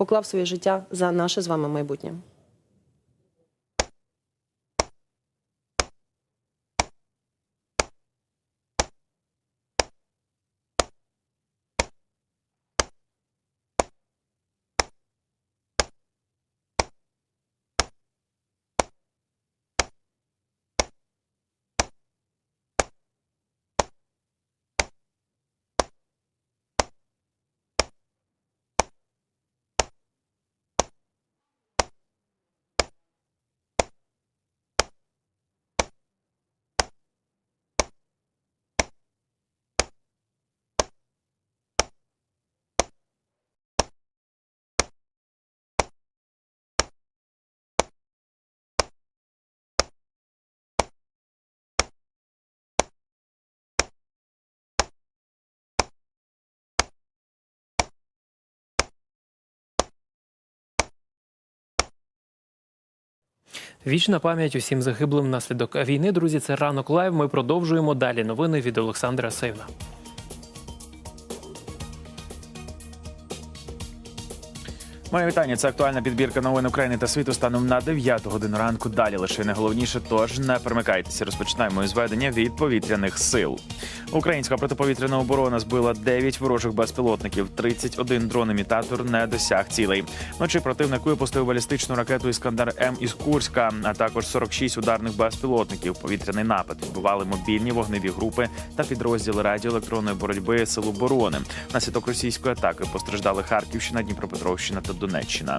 поклав своє життя за наше з вами майбутнє. Вічна пам'ять усім загиблим внаслідок війни. Друзі, це ранок лайв. Ми продовжуємо далі. Новини від Олександра Сейвна. Моє вітання. Це актуальна підбірка новин України та світу станом на 9 годину ранку. Далі лише найголовніше, тож не перемикайтеся. Розпочинаємо із ведення від повітряних сил. Українська протиповітряна оборона збила 9 ворожих безпілотників. 31 дрон-імітатор не досяг цілей. Вночі противник випустив балістичну ракету Іскандер М із Курська, а також 46 ударних безпілотників. Повітряний напад відбували мобільні вогневі групи та підрозділи радіоелектронної боротьби Сил оборони. Наслідок російської атаки постраждали Харківщина, Дніпропетровщина та Донеччина.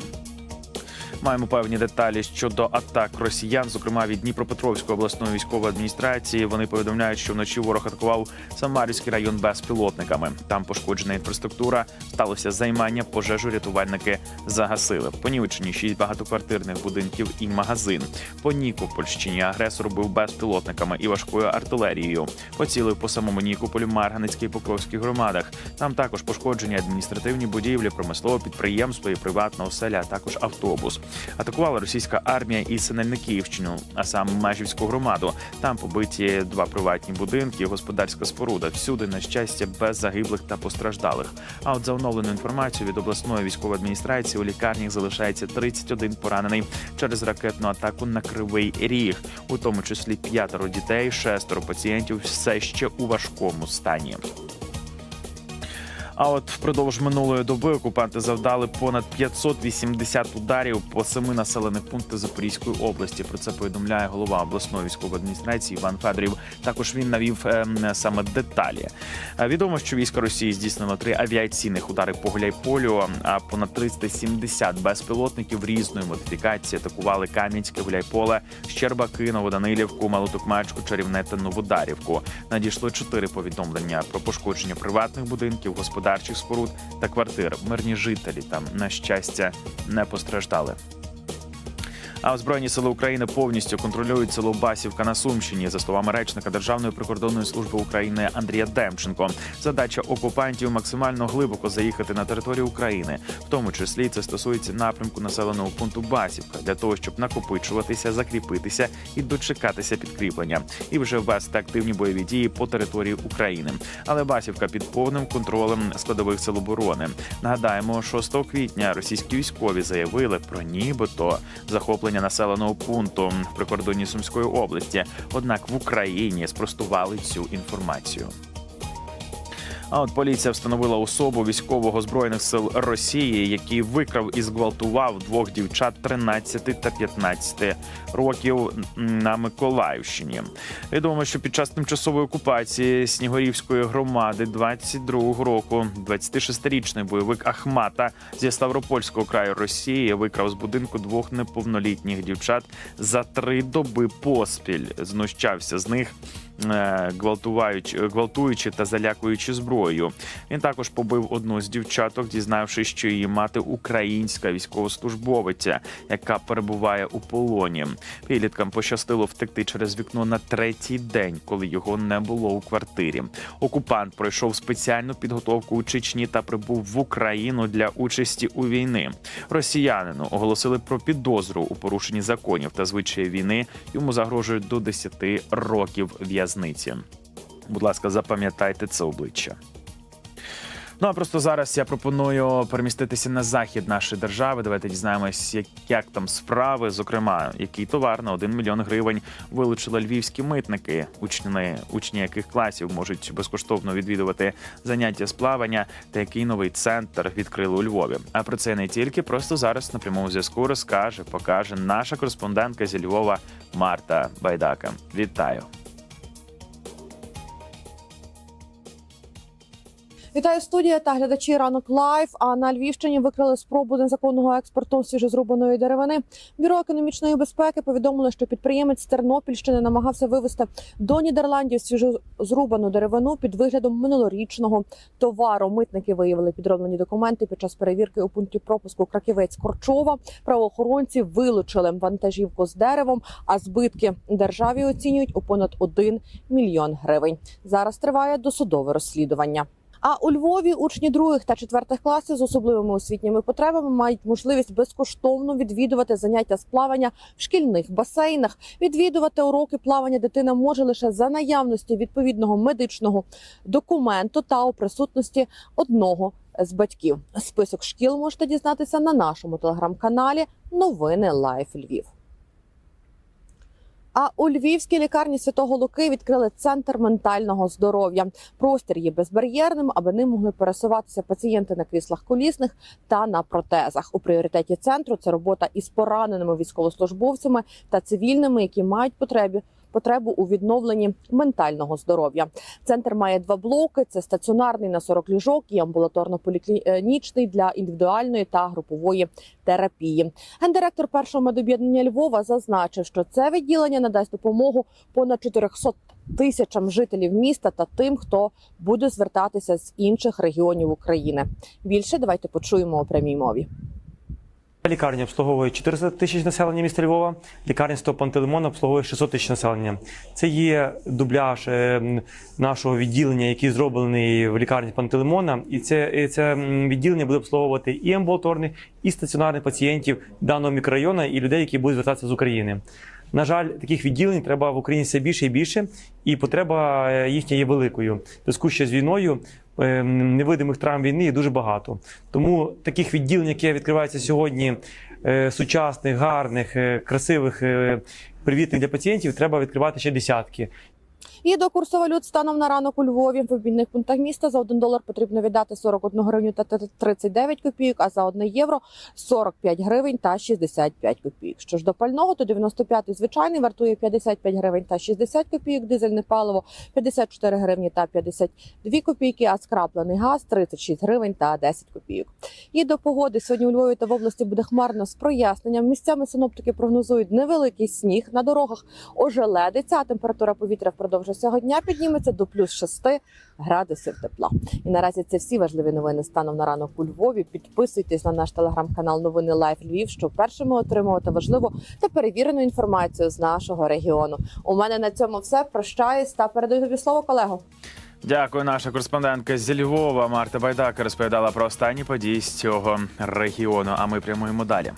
Маємо певні деталі щодо атак росіян, зокрема від Дніпропетровської обласної військової адміністрації. Вони повідомляють, що вночі ворог атакував Самарівський район безпілотниками. Там пошкоджена інфраструктура, сталося займання, пожежу рятувальники загасили. Понівечені шість багатоквартирних будинків і магазин. По Нікопольщині агресор бив безпілотниками і важкою артилерією. Поцілив по самому Нікополі, Марганецькій і Покровській громадах. Там також пошкоджені адміністративні будівлі, промислове підприємство і приватна оселя, а також автобус. Атакувала російська армія і Синельниківщину, а саме Межівську громаду. Там побиті два приватні будинки, господарська споруда. Всюди, на щастя, без загиблих та постраждалих. А от за оновленою інформацією від обласної військової адміністрації у лікарнях залишається 31 поранений через ракетну атаку на кривий ріг, у тому числі п'ятеро дітей, шестеро пацієнтів все ще у важкому стані. А от впродовж минулої доби окупанти завдали понад 580 ударів по семи населених пунктах Запорізької області. Про це повідомляє голова обласної військової адміністрації Іван Федорів. Також він навів ем, саме деталі. Е, Відомо, що війська Росії здійснило три авіаційних удари по Гуляйполю, а понад 370 безпілотників різної модифікації атакували Кам'янське, Гуляйполе, Щербаки, Новоданилівку, Малотокмачку, Чарівне та Новодарівку. Надійшло чотири повідомлення про пошкодження приватних будинків, господарчих споруд та квартир. Мирні жителі там, на щастя, не постраждали. А Збройні сили України повністю контролюють село Басівка на Сумщині. За словами речника Державної прикордонної служби України Андрія Демченко, задача окупантів максимально глибоко заїхати на територію України, в тому числі це стосується напрямку населеного пункту Басівка, для того, щоб накопичуватися, закріпитися і дочекатися підкріплення, і вже вести активні бойові дії по території України. Але Басівка під повним контролем складових сил оборони. Нагадаємо, 6 квітня російські військові заявили про нібито захоплення населеного пункту в прикордонні Сумської області. Однак в Україні спростували цю інформацію. А от поліція встановила особу військового збройних сил Росії, який викрав і зґвалтував двох дівчат 13 та 15 років на Миколаївщині. Відомо, що під час тимчасової окупації Снігурівської громади 22-го року 26-річний бойовик Ахмата зі Ставропольського краю Росії викрав з будинку двох неповнолітніх дівчат за три доби поспіль. Знущався з них. Е, гвалтуючи та залякуючи зброєю, він також побив одну з дівчаток, дізнавшись, що її мати українська військовослужбовиця, яка перебуває у полоні. Підліткам пощастило втекти через вікно на третій день, коли його не було у квартирі. Окупант пройшов спеціальну підготовку у Чечні та прибув в Україну для участі у війни. Росіянину оголосили про підозру у порушенні законів та звичаїв війни. Йому загрожують до 10 років в'язниці. Будь ласка, запам'ятайте це обличчя. Ну а просто зараз я пропоную переміститися на захід нашої держави. Давайте дізнаємось, як, як там справи. Зокрема, який товар на 1 мільйон гривень вилучили львівські митники, учні, учні яких класів можуть безкоштовно відвідувати заняття з плавання, та який новий центр відкрили у Львові. А про це не тільки просто зараз на прямому зв'язку розкаже, покаже наша кореспондентка зі Львова Марта Байдака. Вітаю! Вітаю студія та глядачі ранок лайв. А на Львівщині викрили спробу незаконного експорту свіжозрубаної деревини. Бюро економічної безпеки повідомило, що підприємець Тернопільщини намагався вивезти до Нідерландів свіжозрубану деревину під виглядом минулорічного товару. Митники виявили підроблені документи під час перевірки у пункті пропуску Краківець Корчова. Правоохоронці вилучили вантажівку з деревом, а збитки державі оцінюють у понад 1 мільйон гривень. Зараз триває досудове розслідування. А у Львові учні других та четвертих класів з особливими освітніми потребами мають можливість безкоштовно відвідувати заняття з плавання в шкільних басейнах. Відвідувати уроки плавання дитина може лише за наявності відповідного медичного документу та у присутності одного з батьків. Список шкіл можете дізнатися на нашому телеграм-каналі Новини Лайф Львів. А у львівській лікарні Святого Луки відкрили центр ментального здоров'я. Простір є безбар'єрним, аби ним могли пересуватися пацієнти на кріслах колісних та на протезах. У пріоритеті центру це робота із пораненими військовослужбовцями та цивільними, які мають потребі. Потребу у відновленні ментального здоров'я. Центр має два блоки: це стаціонарний на 40 ліжок і амбулаторно-поліклінічний для індивідуальної та групової терапії. Гендиректор першого медоб'єднання Львова зазначив, що це відділення надасть допомогу понад 400 тисячам жителів міста та тим, хто буде звертатися з інших регіонів України. Більше давайте почуємо у прямій мові. Лікарня обслуговує 400 тисяч населення міста Львова, лікарня Сто Пантелеймона обслуговує 600 тисяч населення. Це є дубляж е, нашого відділення, який зроблений в лікарні Пантелеймона. І це, і це відділення буде обслуговувати і амбулаторних, і стаціонарних пацієнтів даного мікрорайону, і людей, які будуть звертатися з України. На жаль, таких відділень треба в Україні все більше і більше, і потреба е, їхня є великою. Зв'язку ще з війною е, невидимих травм війни є дуже багато. Тому таких відділень, які відкриваються сьогодні, е, сучасних, гарних, красивих, привітних для пацієнтів, треба відкривати ще десятки. І до курсу валют станом на ранок у Львові в обмінних пунктах міста за 1 долар потрібно віддати 41 гривню та 39 копійок, а за 1 євро 45 гривень та 65 копійок. Що ж до пального, то 95-й звичайний вартує 55 гривень та 60 копійок, дизельне паливо 54 гривні та 52 копійки, а скраплений газ 36 гривень та 10 копійок. І до погоди сьогодні у Львові та в області буде хмарно з проясненням. Місцями синоптики прогнозують невеликий сніг на дорогах, ожеледиться, а температура повітря впродовж усього дня підніметься до плюс 6 градусів тепла. І наразі це всі важливі новини станом на ранок у Львові. Підписуйтесь на наш телеграм-канал Новини Лайф Львів, щоб першими отримувати важливу та перевірену інформацію з нашого регіону. У мене на цьому все. Прощаюсь та передаю тобі слово, колего. Дякую, наша кореспондентка зі Львова Марта Байдака розповідала про останні події з цього регіону. А ми прямуємо далі.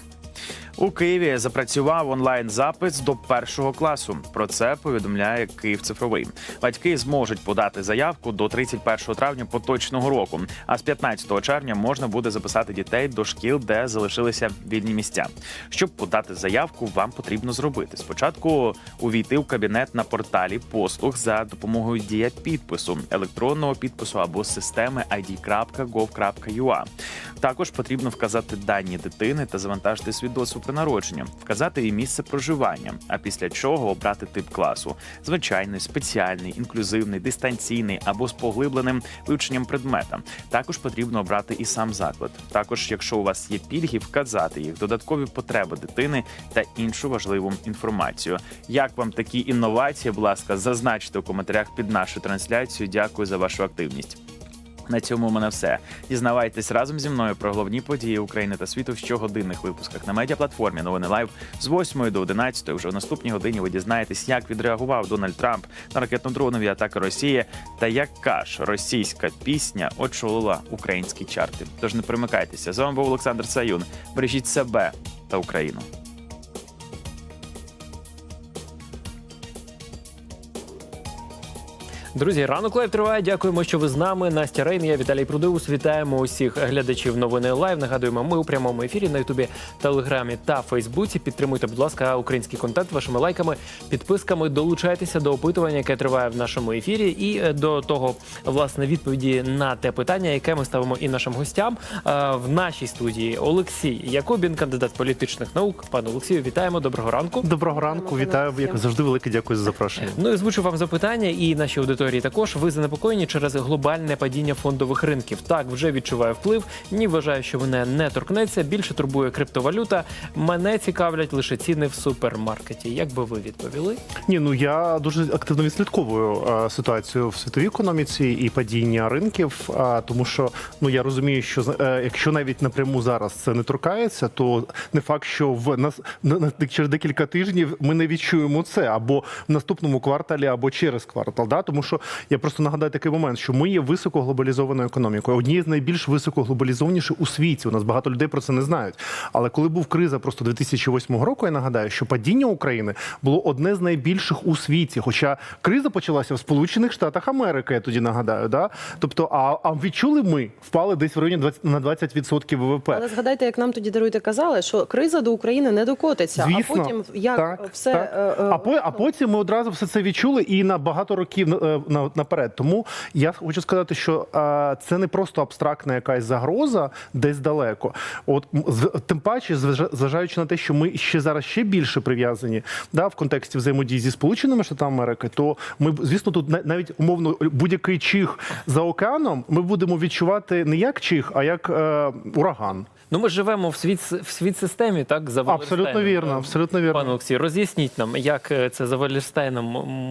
У Києві запрацював онлайн запис до першого класу. Про це повідомляє Київ цифровий. Батьки зможуть подати заявку до 31 травня поточного року. А з 15 червня можна буде записати дітей до шкіл, де залишилися вільні місця. Щоб подати заявку, вам потрібно зробити спочатку увійти в кабінет на порталі послуг за допомогою дія підпису, електронного підпису або системи id.gov.ua. Також потрібно вказати дані дитини та завантажити свідоцтво про народження, вказати її місце проживання, а після чого обрати тип класу: звичайний, спеціальний, інклюзивний, дистанційний або з поглибленим вивченням предмета. Також потрібно обрати і сам заклад. Також, якщо у вас є пільги, вказати їх, додаткові потреби дитини та іншу важливу інформацію. Як вам такі інновації? Будь ласка, зазначте у коментарях під нашу трансляцію. Дякую за вашу активність. На цьому у мене все. Дізнавайтесь разом зі мною про головні події України та світу в щогодинних випусках на медіаплатформі Новини Лайв з 8 до 11. Вже в наступній годині ви дізнаєтесь, як відреагував Дональд Трамп на ракетно-дронові атаки Росії та яка ж російська пісня очолила українські чарти. Тож не примикайтеся. З вами був Олександр Саюн. Бережіть себе та Україну. Друзі, ранок лайв триває. Дякуємо, що ви з нами. Настя Рейн, я Віталій Прудивус. Вітаємо усіх глядачів новини лайв. Нагадуємо, ми у прямому ефірі на Ютубі, Телеграмі та Фейсбуці. Підтримуйте, будь ласка, український контент вашими лайками, підписками. Долучайтеся до опитування, яке триває в нашому ефірі, і е, до того власне відповіді на те питання, яке ми ставимо і нашим гостям Е, в нашій студії. Олексій Якобін, кандидат політичних наук. Пане Олексію, вітаємо. Доброго ранку. Доброго ранку, вітаю. Як завжди, велике дякую за запрошення. Ну і звучу вам запитання, і нашій аудиторії також. Ви занепокоєні через глобальне падіння фондових ринків. Так, вже відчуваю вплив. Ні, вважаю, що мене не торкнеться. Більше турбує криптовалюта. Мене цікавлять лише ціни в супермаркеті. Як би ви відповіли? Ні, ну я дуже активно відслідковую е, ситуацію в світовій економіці і падіння ринків. е, тому що ну я розумію, що е, якщо навіть напряму зараз це не торкається, то не факт, що в нас на, на через декілька тижнів ми не відчуємо це або в наступному кварталі, або через квартал. Да? Тому що я просто нагадаю такий момент, що ми є високоглобалізованою економікою, однією з найбільш високоглобалізованіших у світі. У нас багато людей про це не знають. Але коли був криза просто 2008 року, я нагадаю, що падіння України було одне з найбільших у світі. Хоча криза почалася в Сполучених Штатах Америки, я тоді нагадаю. Да? Тобто, а, а відчули ми впали десь в районі 20, на 20% ВВП. Але згадайте, як нам тоді даруйте казали, що криза до України не докотиться, Звісно, а потім як так, все так. е, е, А, по, а потім ми одразу все це відчули і на багато років е, на, наперед. Тому я хочу сказати, що е, це не просто абстрактна якась загроза десь далеко. От з- тим паче, зважаючи на те, що ми ще зараз ще більше прив'язані да, в контексті взаємодії зі Сполученими Штатами Америки, то ми звісно тут навіть умовно будь-який чих за океаном ми будемо відчувати не як чих, а як е, ураган. Ну, ми живемо в світ в світ системі, так за Абсолютно вірно, Е, абсолютно вірно. Пане Олексій, роз'ясніть нам, як е, це за Валерстайном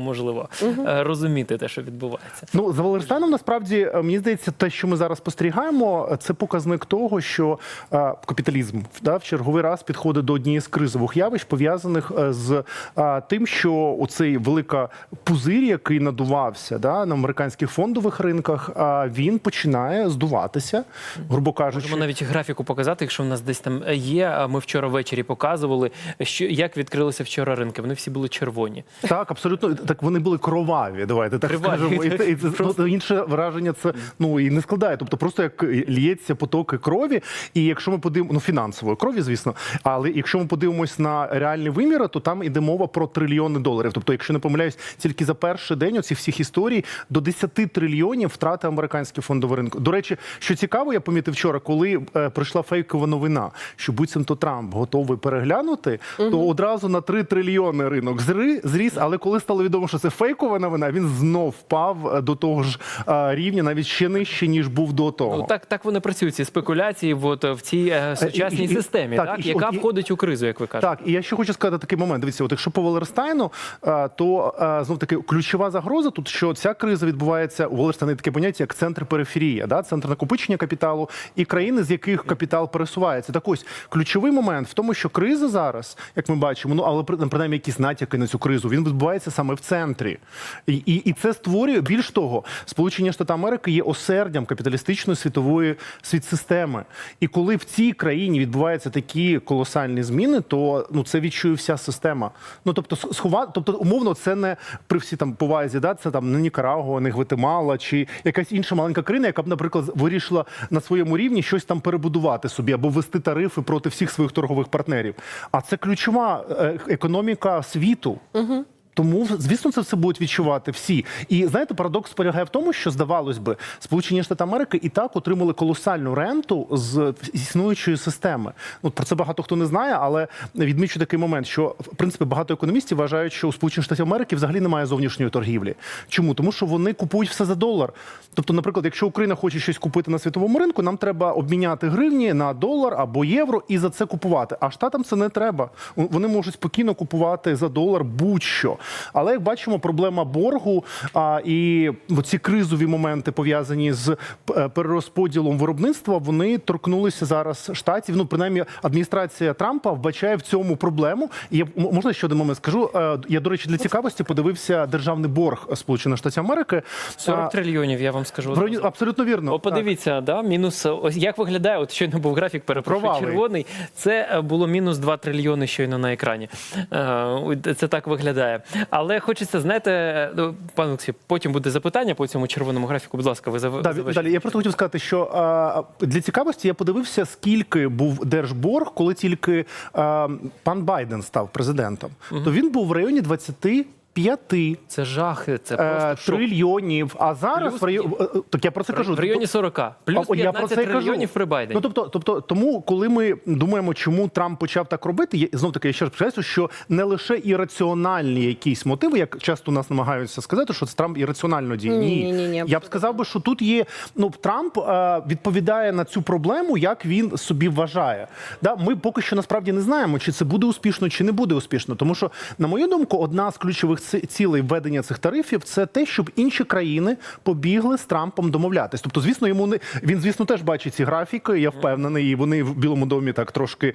можливо е, розуміти те, що відбувається. Ну за Валерстайном насправді мені здається, те, що ми зараз спостерігаємо, це показник того, що е, капіталізм да, в черговий раз підходить до однієї з кризових явищ, пов'язаних з е, тим, що оцей велика пузир, який надувався да, на американських фондових ринках, е, він починає здуватися, грубо кажучи. Можемо навіть графіку показати, якщо в нас десь там є. А Ми вчора ввечері показували, що як відкрилися вчора ринки. Вони всі були червоні. Так, абсолютно так вони були кроваві. Давайте так Криваві. скажемо. І і це ну, інше враження це ну і не складає. Тобто, просто як лється потоки крові. І якщо ми подивимося, ну фінансової крові, звісно, але якщо ми подивимось на реальні виміри, то там іде мова про трильйони доларів. Тобто, якщо не помиляюсь, тільки за перший день оцих всіх історій до 10 трильйонів втрати американські фондові ринку. До речі, що цікаво, я помітив вчора, коли е, прийшла фейкова новина, що буцімто Трамп готовий переглянути, то одразу на 3 трильйони ринок зри, зріс. Але коли стало відомо, що це фейкова новина, він знов впав е, до того ж е, рівня, навіть ще нижче ніж був до того. Ну так, так вони працюють ці спекуляції. От в цій е, сучасній і- і- системі, так, так, і- яка от і- входить у кризу, як ви кажете. Так, і я ще хочу сказати такий момент. Дивіться, от якщо по Валерстайну, то знов таки ключова загроза тут, що ця криза відбувається у Валерстайні таке поняття, як центр периферія, да? центр накопичення капіталу і країни, з яких капітал пересувається. Так ось ключовий момент в тому, що криза зараз, як ми бачимо, ну але при- принаймні якісь натяки на цю кризу, він відбувається саме в центрі. І, і, і це створює більш того, Сполучені Штати Америки є осердям капіталістичної світової світсистеми. І коли в цій країні відбуваються такі колосальні зміни, то ну це відчує вся система. Ну тобто, схова, тобто, умовно, це не при всій там повазі, да, це там не Нікарагуа, не Гватемала чи якась інша маленька країна, яка б, наприклад, вирішила на своєму рівні щось там перебудувати собі або ввести тарифи проти всіх своїх торгових партнерів. А це ключова е, економіка світу. Тому, звісно, це все будуть відчувати всі. І знаєте, парадокс полягає в тому, що здавалось би, Сполучені Штати Америки і так отримали колосальну ренту з існуючої системи. Ну про це багато хто не знає, але відмічу такий момент, що в принципі багато економістів вважають, що у Сполучених Штатів Америки взагалі немає зовнішньої торгівлі. Чому? Тому що вони купують все за долар. Тобто, наприклад, якщо Україна хоче щось купити на світовому ринку, нам треба обміняти гривні на долар або євро і за це купувати. А штатам це не треба. Вони можуть спокійно купувати за долар будь-що. Але як бачимо, проблема боргу а, і ці кризові моменти пов'язані з е, перерозподілом виробництва, вони торкнулися зараз штатів. Ну, принаймні, адміністрація Трампа вбачає в цьому проблему. І я можна ще один момент скажу. Е, Я до речі, для цікавості подивився державний борг Сполучених Штатів Америки. 40 А, трильйонів, я вам скажу. в абсолютно вірно. О, подивіться, да, мінус ось як виглядає. От щойно був графік, перепрошую, червоний. Це е, було мінус 2 трильйони щойно на екрані. Це так виглядає. Але хочеться, знаєте, ну, пане Олексій, потім буде запитання по цьому червоному графіку. Будь ласка, ви зав... Да, далі. Я просто хотів сказати, що а, для цікавості я подивився, скільки був держборг, коли тільки а, пан Байден став президентом. То він був в районі 25 Це жах, це е, просто трильйонів. А зараз Плюс в районі, так я про це кажу. В районі 40. Плюс О, я про це трильйонів при Байдені. Ну тобто, тобто, тому, коли ми думаємо, чому Трамп почав так робити, є знов таки я ще раз що не лише ірраціональні якісь мотиви, як часто нас намагаються сказати, що це Трамп ірраціонально діє. Ні, Ні, ні, ні, ні, я б сказав би, що тут є. Ну Трамп е, відповідає на цю проблему, як він собі вважає. Да, ми поки що насправді не знаємо, чи це буде успішно, чи не буде успішно. Тому що, на мою думку, одна з ключових цілей введення цих тарифів це те, щоб інші країни побігли з Трампом домовлятись. Тобто, звісно, йому не він, звісно, теж бачить ці графіки. Я впевнений, і вони в Білому домі так трошки